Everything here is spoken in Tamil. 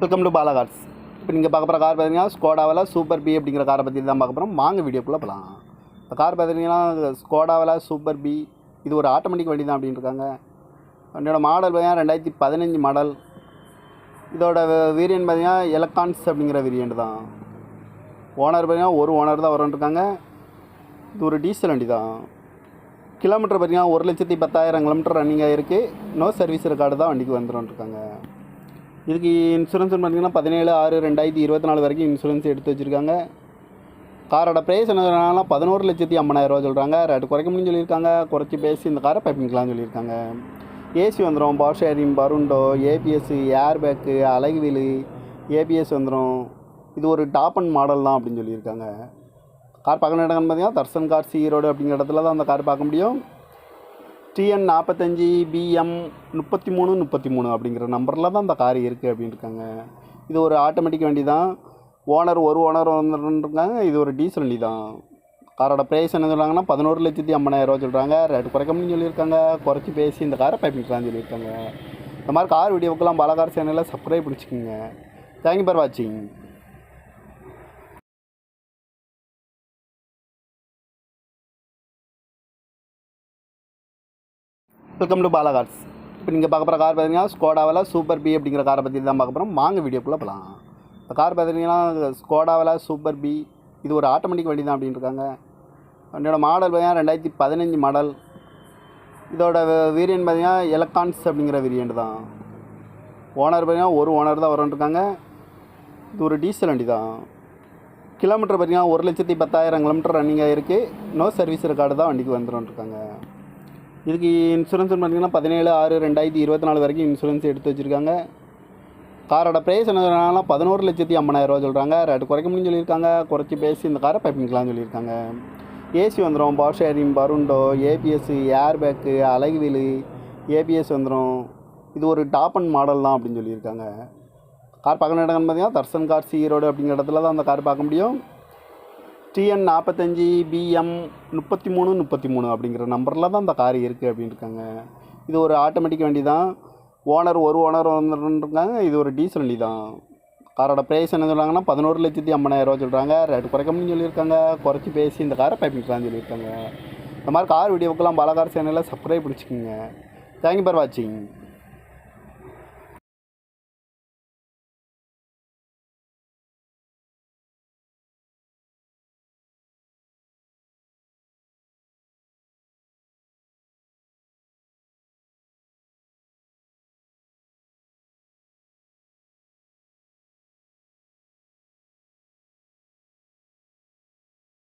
வெல்கம் டு பாலா கார்ஸ் இப்போ நீங்கள் பார்க்க போகிற கார் பார்த்தீங்கன்னா ஸ்கோடாவில் சூப்பர் பி அப்படிங்கிற காரை பற்றி தான் பார்க்க போகிறோம் வாங்க வீடியோக்குள்ளே போகலாம் இந்த கார் பார்த்தீங்கன்னா ஸ்கோடாவில் சூப்பர் பி இது ஒரு ஆட்டோமேட்டிக் வண்டி தான் அப்படின்னு இருக்காங்க வண்டியோட மாடல் பார்த்தீங்கன்னா ரெண்டாயிரத்தி பதினஞ்சு மாடல் இதோட வேரியன்ட் பார்த்தீங்கன்னா எலக்ட்ரான்ஸ் அப்படிங்கிற வேரியன்ட் தான். ஓனர் பார்த்தீங்கன்னா ஒரு ஓனர் தான் வரன்ட்ருக்காங்க இது ஒரு டீசல் வண்டி தான் கிலோமீட்டர் பார்த்தீங்கன்னா ஒரு லட்சத்தி பத்தாயிரம் கிலோமீட்டர் ரன்னிங் ஆகிருக்கு நோ சர்வீஸ் ரெக்கார்டு தான் வண்டிக்கு வந்துருக்காங்க இதுக்கு இன்சூரன்ஸ் பார்த்தீங்கன்னா பதினேழு ஆறு ரெண்டாயிரத்தி இருபத்தி நாலு வரைக்கும் இன்சூரன்ஸ் எடுத்து வச்சுருக்காங்க. காரோட ப்ரைஸ் என்னன்னா பதினோரு லட்சத்தி ஐம்பதாயிரரூவா சொல்கிறாங்க ரேட்டு குறைக்க முடியும்னு சொல்லியிருக்காங்க. குறைச்சி பேசி இந்த காரை பைப்பிங்கலாம்னு சொல்லியிருக்காங்க. ஏசி வந்துடும் power steering பருண்டோ ABS air bag alloy wheel ABS வந்துடும் இது ஒரு டாப் அண்ட் மாடல் தான் அப்படின்னு சொல்லியிருக்காங்க. கார் பார்க்கணும் இடம்னு பார்த்தீங்கன்னா தர்சன் கார் ஈரோடு அப்படிங்கிற இடத்துல தான் அந்த கார் பார்க்க முடியும். டிஎன் நாற்பத்தஞ்சி பிஎம் முப்பத்தி மூணு முப்பத்தி மூணு அப்படிங்கிற நம்பரில் தான் இந்த கார் இருக்குது அப்படின்னு இருக்காங்க இது ஒரு ஆட்டோமேட்டிக் வண்டி தான் ஓனர் ஒரு ஓனர் வந்துருக்காங்க இது ஒரு டீசல் வண்டி தான் காரோட ப்ரைஸ் என்ன சொல்கிறாங்கன்னா பதினோரு லட்சத்தி ஐம்பதாயிரரூவா சொல்கிறாங்க ரேட்டு குறைக்க சொல்லியிருக்காங்க. குறைச்சி பேசி இந்த காரை பைப்பிங்கலாம்னு சொல்லியிருக்காங்க. இந்த மாதிரி கார் வீடியோக்கெல்லாம் பாலகார் சேனலில் சப்ஸ்கிரைப் பிடிச்சிக்கோங்க. தேங்க்யூ ஃபார் வாட்சிங் வெல்கம் டு பாலா கார்ஸ் இப்போ நீங்கள் பார்க்க போகிற கார் பார்த்தீங்கன்னா ஸ்கோடாவில் சூப்பர் பி அப்படிங்கிற காரை பற்றி தான் பார்க்க போகிறோம் வாங்க வீடியோக்குள்ளே போகலாம் இந்த கார் பார்த்தீங்கன்னா ஸ்கோடாவில் சூப்பர் பி இது ஒரு ஆட்டோமேட்டிக் வண்டி தான் அப்படின்னு இருக்காங்க. வண்டியோட மாடல் பார்த்தீங்கன்னா ரெண்டாயிரத்தி பதினஞ்சு மாடல் இதோட வேரியன்ட் பார்த்தீங்கன்னா எலக்ட்ரான்ஸ் அப்படிங்கிற வேரியன்ட் தான். ஓனர் பார்த்தீங்கன்னா ஒரு ஓனர் தான் வரன்ட்ருக்காங்க இது ஒரு டீசல் வண்டி தான். கிலோமீட்டர் பார்த்தீங்கன்னா ஒரு லட்சத்தி பத்தாயிரம் கிலோமீட்டர் ரன்னிங் ஆகிருக்கு நோ சர்வீஸ் ரெக்கார்டு தான் வண்டிக்கு வந்துருக்காங்க இதுக்கு இன்சூரன்ஸ் பார்த்தீங்கன்னா பதினேழு ஆறு ரெண்டாயிரத்தி இருபத்தி நாலு வரைக்கும் இன்சூரன்ஸ் எடுத்து வச்சுருக்காங்க. காரோட ப்ரைஸ் என்னதுனால பதினோரு லட்சத்தி ஐம்பதாயிரரூவா சொல்கிறாங்க ரேட்டு குறைக்க முடியும்னு சொல்லியிருக்காங்க. குறைச்சி பேசி இந்த காரை பைப்பிங்கலாம்னு சொல்லியிருக்காங்க. ஏசி வந்துடும் power steering பருண்டோ ABS air bag alloy wheel ABS வந்துடும் இது ஒரு டாப் அண்ட் மாடல் தான் அப்படின்னு சொல்லியிருக்காங்க. கார் பார்க்கணும் இடம்னு பார்த்தீங்கன்னா தர்சன் கார் ஈரோடு அப்படிங்கிற இடத்துல தான் அந்த கார் பார்க்க முடியும். டிஎன் நாற்பத்தஞ்சி பிஎம் முப்பத்தி மூணு முப்பத்தி மூணு அப்படிங்கிற நம்பரில் தான் இந்த கார் இருக்குது அப்படின்னு இருக்காங்க இது ஒரு ஆட்டோமேட்டிக் வண்டி தான் ஓனர் ஒரு ஓனர் வந்துருக்காங்க இது ஒரு டீசல் வண்டி தான் காரோட ப்ரைஸ் என்ன சொல்கிறாங்கன்னா பதினோரு லட்சத்தி ஐம்பதாயிரரூவா சொல்கிறாங்க ரேட்டு குறைக்க முடியும்னு சொல்லியிருக்காங்க. குறைச்சி பேசி இந்த காரை பைப்பிங்கலாம்னு சொல்லியிருக்காங்க. இந்த மாதிரி கார் வீடியோக்கெல்லாம் பாலகார் சேனலில் சப்ஸ்கிரைப் பிடிச்சிக்கோங்க. தேங்க்யூ ஃபார் வாட்சிங்